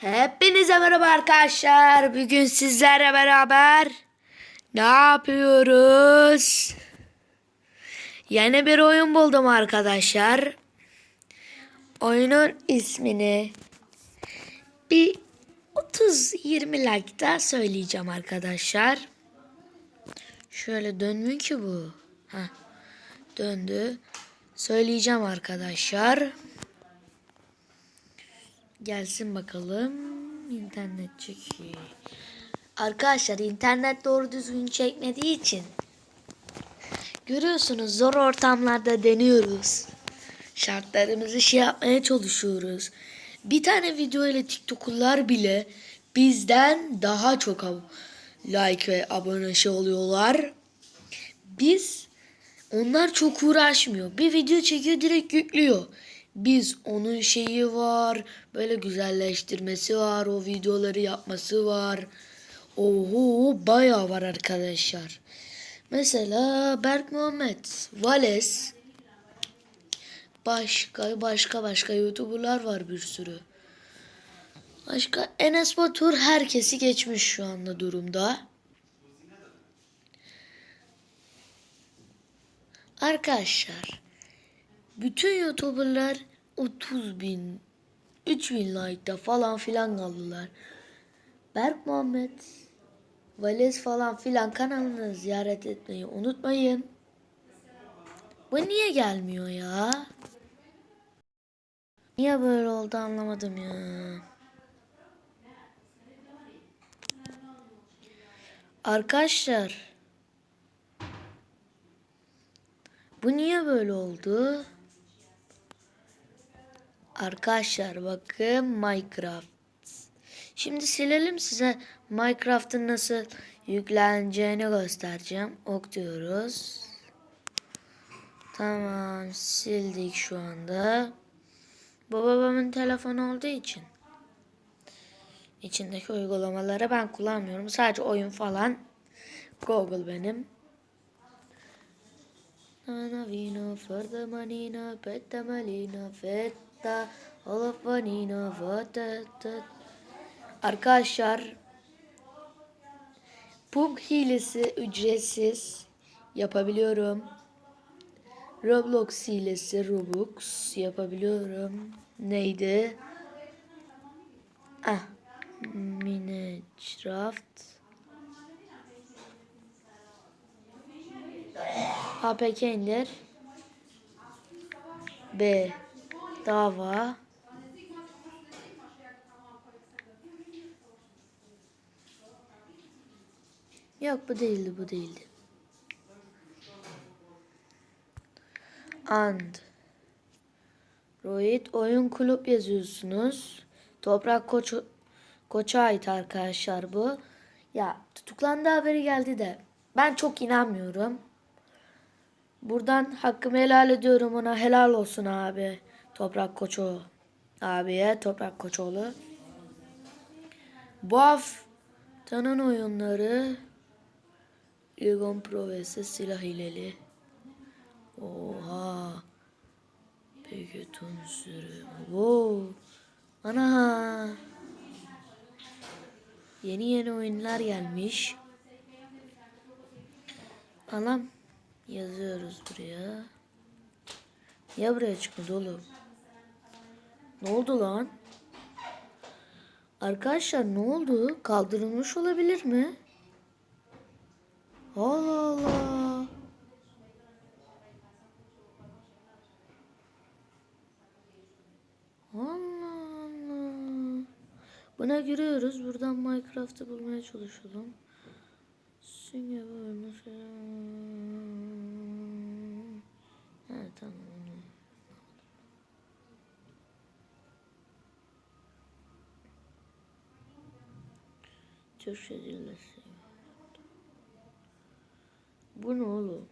Hepinize merhaba arkadaşlar. Bugün sizlerle beraber ne yapıyoruz? Yeni bir oyun buldum arkadaşlar. Oyunun ismini bir 30-20 like'da söyleyeceğim arkadaşlar. Şöyle dönmüyor ki bu. Heh, döndü. Söyleyeceğim arkadaşlar. Gelsin bakalım. İnternet çekiyor. Arkadaşlar internet doğru düzgün çekmediği için görüyorsunuz zor ortamlarda deniyoruz. Şartlarımızı şey yapmaya çalışıyoruz. Bir tane video ile TikTok'lar bile bizden daha çok like ve abone şey oluyorlar. Biz onlar çok uğraşmıyor. Bir video çekiyor direkt yüklüyor. Biz onun şeyi var. Böyle güzelleştirmesi var. O videoları yapması var. Oho bayağı var arkadaşlar. Mesela Berk Muhammed, Vales. Başka başka başka YouTuber'lar var bir sürü. Başka Enes Batur herkesi geçmiş şu anda durumda. Arkadaşlar bütün YouTuber'lar 30 bin 3 bin like'da falan filan kaldılar. Berk Muhammed Vales falan filan kanalını ziyaret etmeyi unutmayın. Bu niye gelmiyor ya? Niye böyle oldu anlamadım ya. Arkadaşlar Bu niye böyle oldu? Arkadaşlar bakın Minecraft. Şimdi silelim size Minecraft'ın nasıl yükleneceğini göstereceğim. Ok diyoruz. Tamam sildik şu anda. Babamın telefonu olduğu için. İçindeki uygulamaları ben kullanmıyorum. Sadece oyun falan. Google benim. Ana vino, ferda manina, petta malina, fetta, vanina, vatata. Arkadaşlar PUBG hilesi ücretsiz yapabiliyorum. Roblox hilesi Robux yapabiliyorum. Neydi? Ah, Minecraft. APK indir. B. Dava. Yok bu değildi bu değildi. And. Roid oyun kulüp yazıyorsunuz. Toprak Koç Koç'a ait arkadaşlar bu. Ya tutuklandı haberi geldi de ben çok inanmıyorum. Buradan hakkımı helal ediyorum ona. Helal olsun abi. Toprak Koçoğlu. Abiye Toprak Koçoğlu. Bu haftanın oyunları Ligon Pro Silah Hileli. Oha. Pegeton sürü. Wow. Ana. Yeni yeni oyunlar gelmiş. Anam. Yazıyoruz buraya. Ya buraya çıkmadı oğlum? Ne oldu lan? Arkadaşlar ne oldu? Kaldırılmış olabilir mi? Allah Allah. Allah Allah. Buna giriyoruz. Buradan Minecraft'ı bulmaya çalışalım. Singapore mesela. Evet tamam. Onu. Türkçe dillesi. Bu ne oğlum?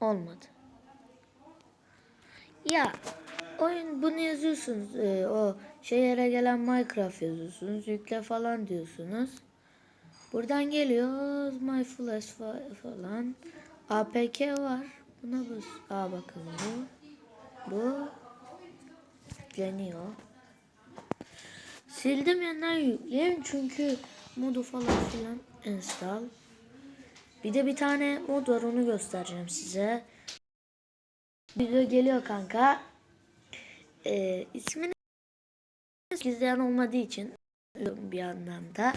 Olmadı. Ya oyun bunu yazıyorsunuz. e, o şeylere gelen Minecraft yazıyorsunuz. Yükle falan diyorsunuz. Buradan geliyoruz. My flash fa- falan. APK var. Buna bas. Aa bakın bu. Bu. Yükleniyor. Sildim yeniden yükleyeyim çünkü modu falan filan install. Bir de bir tane mod var onu göstereceğim size. Video geliyor kanka. Ee, ismini gizleyen olmadığı için bir yandan da.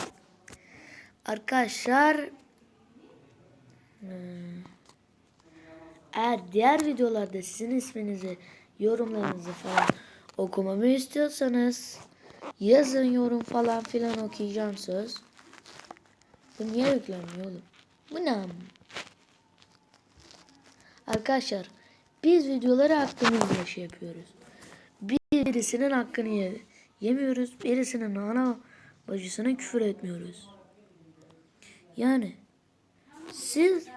Arkadaşlar eğer diğer videolarda sizin isminizi yorumlarınızı falan okumamı istiyorsanız yazın yorum falan filan okuyacağım söz. Bu niye yüklenmiyor oğlum? Bu ne? Arkadaşlar biz videoları hakkımızla şey yapıyoruz. Birisinin hakkını ye- yemiyoruz. Birisinin ana bacısına küfür etmiyoruz. Yani siz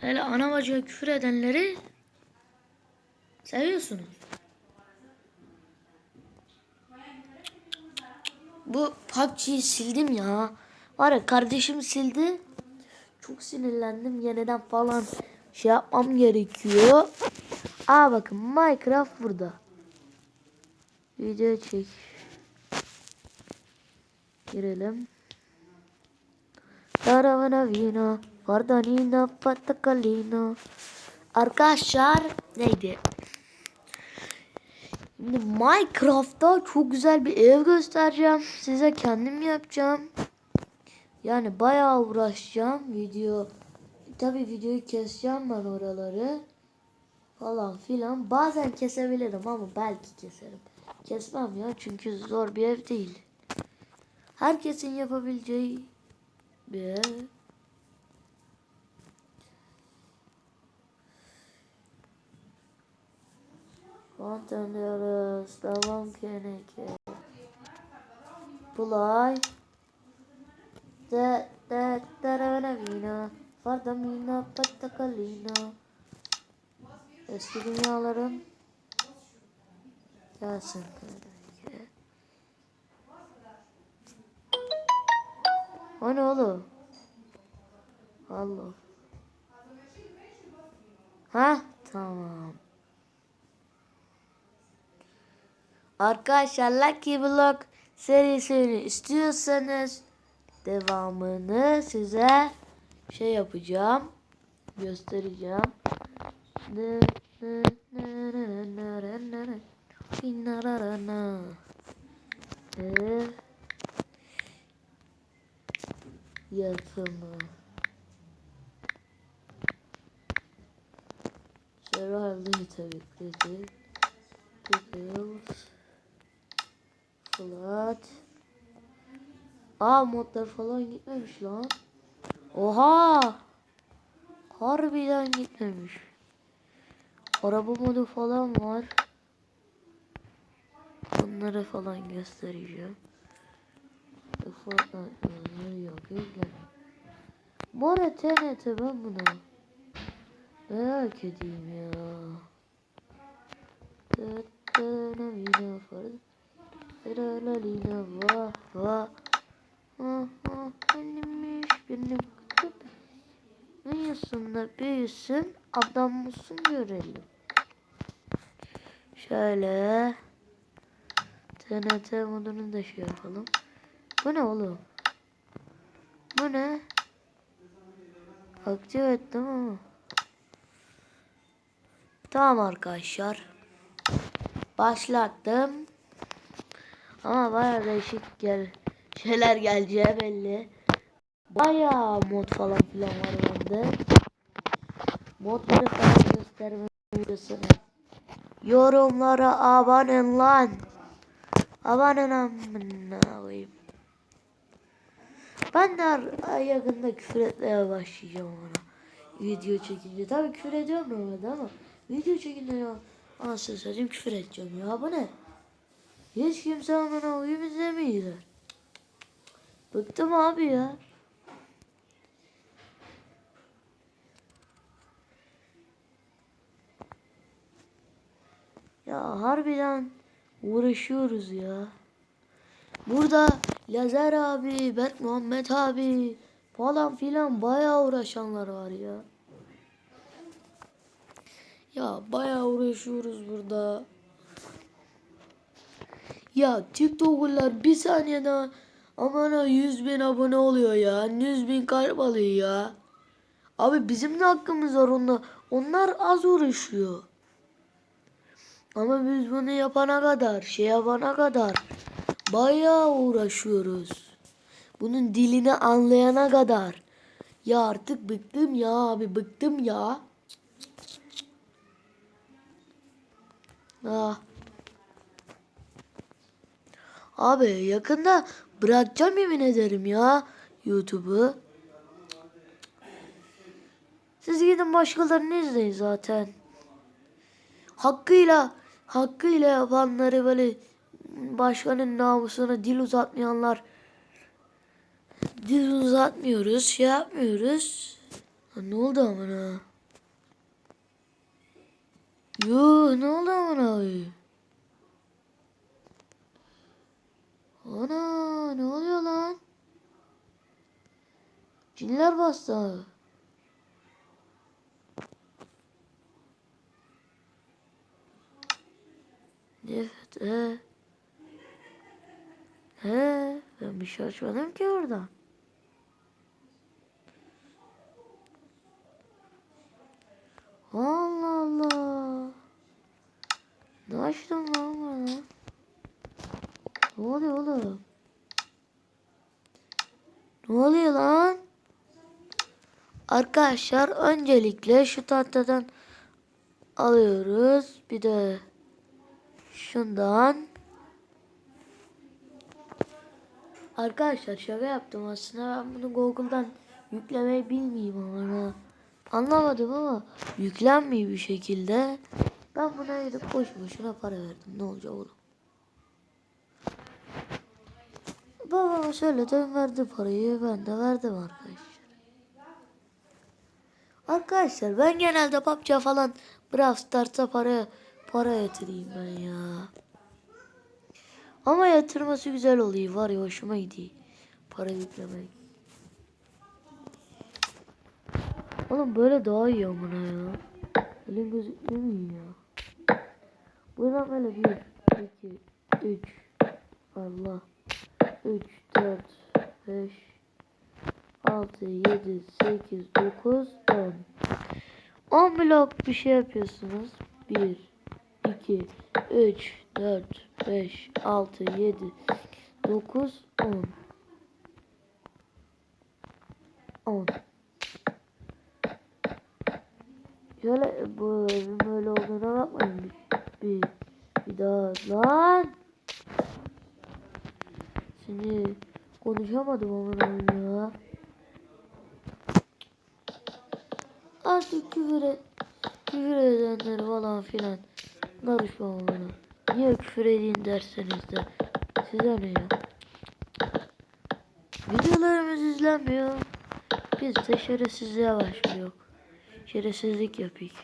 hele ana bacıya küfür edenleri seviyorsunuz. Bu PUBG'yi sildim ya. Var ya kardeşim sildi. Çok sinirlendim. Yeniden falan şey yapmam gerekiyor. Aa bakın Minecraft burada. Video çek. Girelim. Caravana vino, Vardanina, Patakalina. Arkadaşlar neydi? Şimdi Minecraft'ta çok güzel bir ev göstereceğim. Size kendim yapacağım. Yani bayağı uğraşacağım. Video tabi videoyu keseceğim ben oraları. Falan filan. Bazen kesebilirim ama belki keserim. Kesmem ya çünkü zor bir ev değil. Herkesin yapabileceği diyoruz. Devam keneke. Bulay. De de deravana vina. Fardamina patakalina. Eski dünyaların gelsin keneke. O ne oğlum? Allah. Ha tamam. Arkadaşlar Lucky Block serisini istiyorsanız devamını size şey yapacağım. Göstereceğim. Ev yapımı. Herhalde tabii Details. Flat. Aa modlar falan gitmemiş lan. Oha! Harbiden gitmemiş. Araba modu falan var. Bunları falan göstereceğim. Fortnite yok yükle. Bu ara TNT ben bunu merak edeyim ya. Dönevine farz. Eralalina vah vah. Ah ah benimmiş benim kıtıp. Büyüsün de büyüsün. Adam mısın görelim. Şöyle. TNT modunu da şey yapalım. Bu ne oğlum? Bu ne? Aktif ettim ama. Tamam arkadaşlar. Başlattım. Ama baya değişik gel şeyler geleceği belli. Baya mod falan filan var bende. Modları falan göstermeyi videosunu. Yorumlara abone lan. Abone koyayım. Ben de yakında küfür etmeye başlayacağım ona. Video çekince. Tabii küfür ediyorum normalde ama video çekince ya. Anasını satayım küfür edeceğim ya. Bu ne? Hiç kimse amına koyayım izlemiyorlar. Bıktım abi ya. Ya harbiden uğraşıyoruz ya. Burada Lazer abi, Berk Muhammed abi, falan filan bayağı uğraşanlar var ya. Ya bayağı uğraşıyoruz burada. Ya TikToker'lar bir saniyede aman ha 100 bin abone oluyor ya. 100 bin kalp alıyor ya. Abi bizim de hakkımız var onda. Onlar az uğraşıyor. Ama biz bunu yapana kadar, şey yapana kadar bayağı uğraşıyoruz. Bunun dilini anlayana kadar. Ya artık bıktım ya abi bıktım ya. Ah. Abi yakında bırakacağım yemin ederim ya YouTube'u. Siz gidin başkalarını izleyin zaten. Hakkıyla hakkıyla yapanları böyle başkanın namusuna dil uzatmayanlar dil uzatmıyoruz şey yapmıyoruz. Ha, ne oldu amına? Yo ne oldu amına? Ana ne oluyor lan? Cinler bastı. Evet, he. Ben bir şey açmadım ki orada. Allah Allah. Ne açtın lan bana? Ne oluyor oğlum? Ne oluyor lan? Arkadaşlar öncelikle şu tahtadan alıyoruz. Bir de şundan. Arkadaşlar şaka yaptım aslında ben bunu Google'dan yüklemeyi bilmeyeyim ama anlamadım ama yüklenmiyor bir şekilde. Ben buna gidip boş boşuna para verdim. Ne olacak oğlum? Babama söyledim verdi parayı ben de verdim arkadaşlar. Arkadaşlar ben genelde PUBG falan Brawl Stars'a para para yatırayım ben ya. Ama yatırması güzel oluyor var ya hoşuma gidiyor. Para yüklemek. Oğlum böyle daha iyi amına ya. Elin gözükmüyor ya? Buradan böyle bir, iki, üç. Allah. Üç, dört, beş, altı, yedi, sekiz, dokuz, on. On blok bir şey yapıyorsunuz. Bir, iki, üç, dört, beş, altı, yedi, dokuz, on. On. Şöyle bu evin böyle olduğuna bakmayın. Bir, bir, bir daha lan. Seni konuşamadım aman ya. Artık küfür, et, küfür edenleri falan filan karışmam bana. Niye küfür edeyim derseniz de size ne ya? Videolarımız izlenmiyor. Biz de şerefsizliğe başlıyor. Şerefsizlik yapıyık.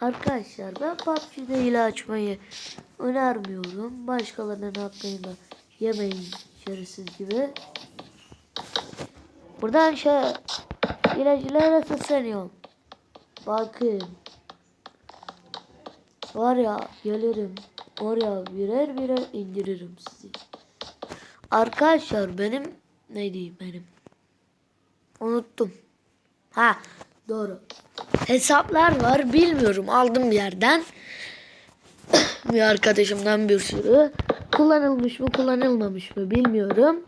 Arkadaşlar ben PUBG'de hile açmayı önermiyorum. Başkalarının hakkını da yemeyin şerefsiz gibi. Buradan şey ilacılara sesleniyorum. Bakın. Var ya gelirim. Var ya birer birer indiririm sizi. Arkadaşlar benim ne diyeyim benim. Unuttum. Ha doğru. Hesaplar var bilmiyorum aldım bir yerden. bir arkadaşımdan bir sürü. Kullanılmış mı kullanılmamış mı bilmiyorum.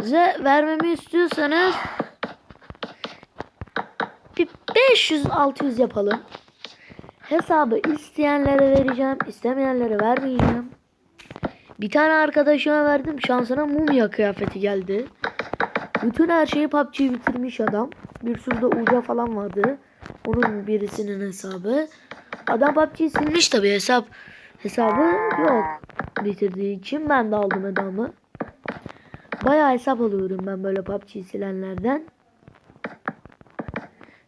Size vermemi istiyorsanız bir 500-600 yapalım. Hesabı isteyenlere vereceğim, istemeyenlere vermeyeceğim. Bir tane arkadaşıma verdim. Şansına mumya kıyafeti geldi. Bütün her şeyi PUBG'yi bitirmiş adam. Bir sürü de uca falan vardı. Onun birisinin hesabı. Adam PUBG'yi silmiş tabi hesap. Hesabı yok. Bitirdiği için ben de aldım adamı. Bayağı hesap alıyorum ben böyle PUBG'yi silenlerden.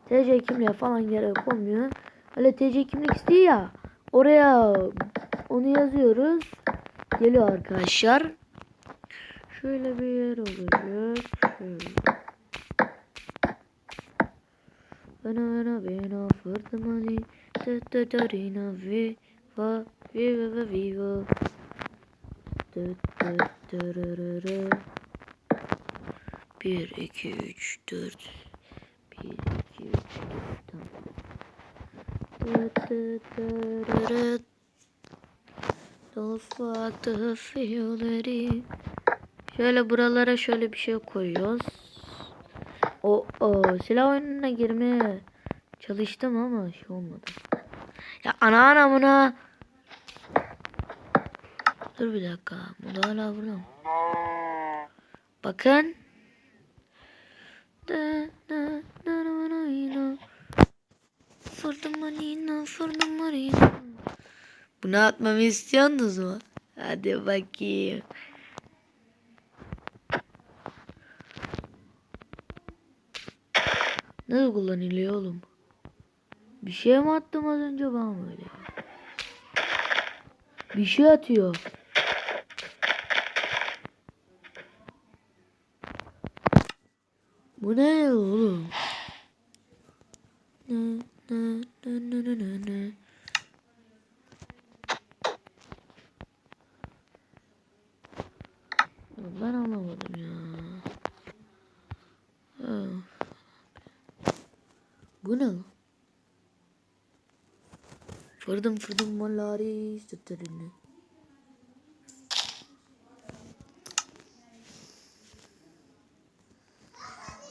TC kimliğe falan gerek olmuyor. Öyle TC kimlik istiyor ya. Oraya onu yazıyoruz. Geliyor arkadaşlar. Şöyle bir yer olacak. Şöyle. Bana bana bana fırtımani Tı-tı-tı-rina viva Viva viva Tı-tı-tı-rı-rı-rı. Bir, iki, üç, dört. Bir, iki, üç, dört. Tamam. Tı-tı-tı-rı-rı. Don't fuck the feeling. Şöyle buralara şöyle bir şey koyuyoruz. O, o silah oyununa girmeye çalıştım ama şey olmadı. Ya ana ana buna. Dur bir dakika. Bu da hala burada? Bakın. Da, da, da, da, da. Fırdımanina, fırdımanina. Bunu atmamı istiyorsunuz mu? Hadi bakayım. Nasıl kullanılıyor oğlum? Bir şey mi attım az önce ben böyle? Bir şey atıyor. Bu ne oğlum? Ne ne ne ne ne ne ne. Ben anlamadım ya. Ha. Bu ne lan? Fırdım fırdım malari sütlerini.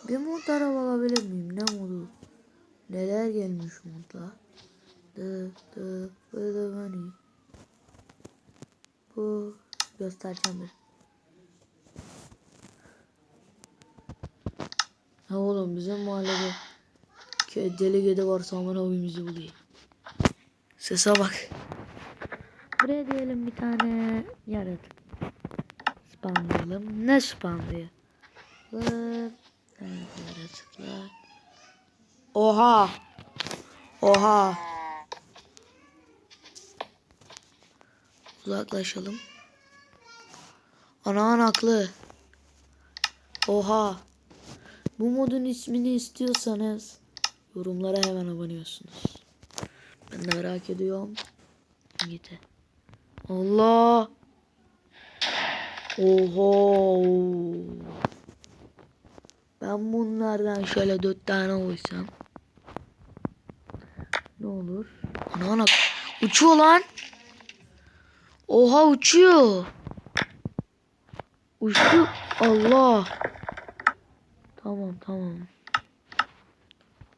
Bir modlara bakabilir miyim? Ne modu? Neler gelmiş modda? Dı dı dı dı hani. Bu göstereceğim bir. Ha oğlum bizim mahallede deli gede varsa aman abimizi buluyor. Sese bak. Buraya diyelim bir tane yaratık. Spamlayalım. Ne spamlıyor? Evet, yaratıklar. Oha. Oha. Uzaklaşalım. Anan haklı. Oha. Bu modun ismini istiyorsanız yorumlara hemen aboneyolsunuz. Merak ediyorum. Gite. Allah. Oho. Ben bunlardan şöyle dört tane koysam. Ne olur? Ana ana. Uçuyor lan. Oha uçuyor. Uçtu. Allah. Tamam tamam.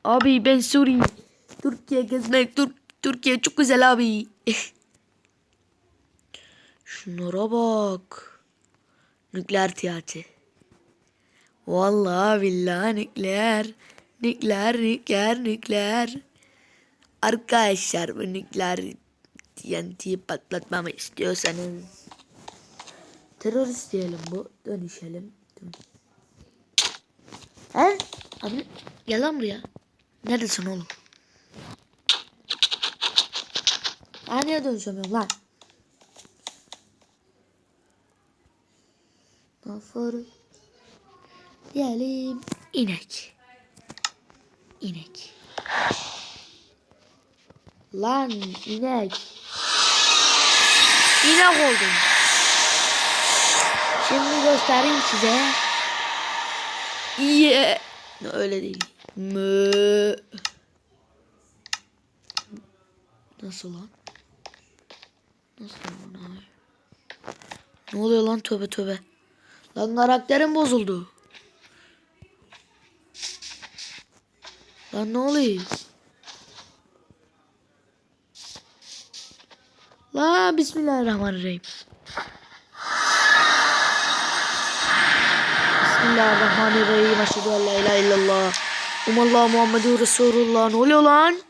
Abi ben Suri. Türkiye gezmek. Türk Türkiye çok güzel abi. Şunlara bak. Nükleer tiyatro. Vallahi billahi nükleer. Nükleer, nükleer, nükleer. Arkadaşlar bu nükleer TNT'yi patlatmamı istiyorsanız terörist diyelim bu. Dönüşelim. Dön. He? Abi gel lan buraya. Neredesin oğlum? Ben niye dönüşemiyorum lan? Nafarı. Diyelim inek. İnek. Lan inek. İnek oldum. Şimdi göstereyim size. Yeah. Öyle değil. Mö. Nasıl lan? Nasıl lan? Ne oluyor lan tövbe tövbe. Lan karakterim bozuldu. Lan ne oluyor? La Bismillahirrahmanirrahim. Bismillahirrahmanirrahim. Eşhedü en la ilahe illallah. Umallah Muhammedun Resulullah. Ne oluyor lan?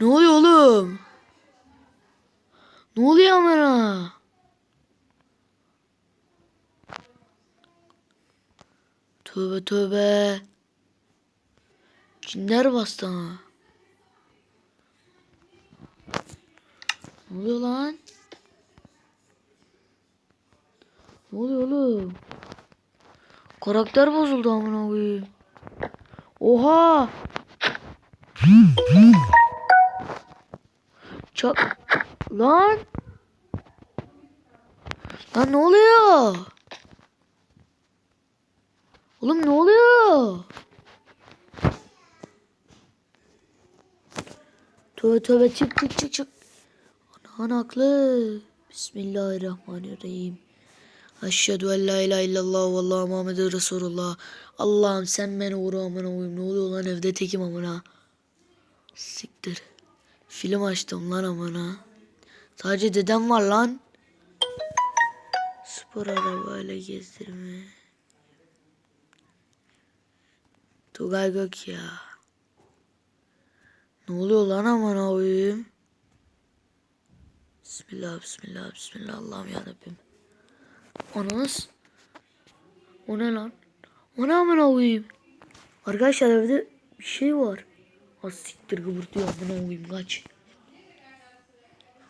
Ne oluyor oğlum? Ne oluyor amına? Tövbe tövbe. Cinler bastı ha. Ne oluyor lan? Ne oluyor oğlum? Karakter bozuldu amına koyayım. Oha! Çak lan. Lan ne oluyor? Oğlum ne oluyor? Tövbe tövbe çık çık çık çık. Anan haklı. Bismillahirrahmanirrahim. Eşhedü en la ilahe illallah ve Allah Muhammeden Resulullah. Allah'ım sen beni vur amına koyayım. Ne oluyor lan evde tekim amına. Siktir. Film açtım lan amına. Sadece dedem var lan. Spor arabayla gezdirme. Tugay Gök ya. Ne oluyor lan amına koyayım? Bismillah, bismillah, bismillah. Allah'ım yarabbim. Ananız. O ne lan? O ne amına koyayım? Arkadaşlar evde bir şey var. Az siktir gıbırtıyor amına koyayım kaç.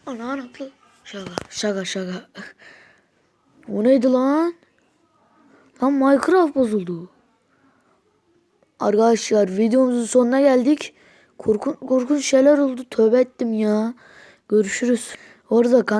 Ana anaklı. Şaka şaka şaka. o neydi lan? Lan Minecraft bozuldu. Arkadaşlar videomuzun sonuna geldik. Korkun, korkunç şeyler oldu. Tövbe ettim ya. Görüşürüz. Orada kan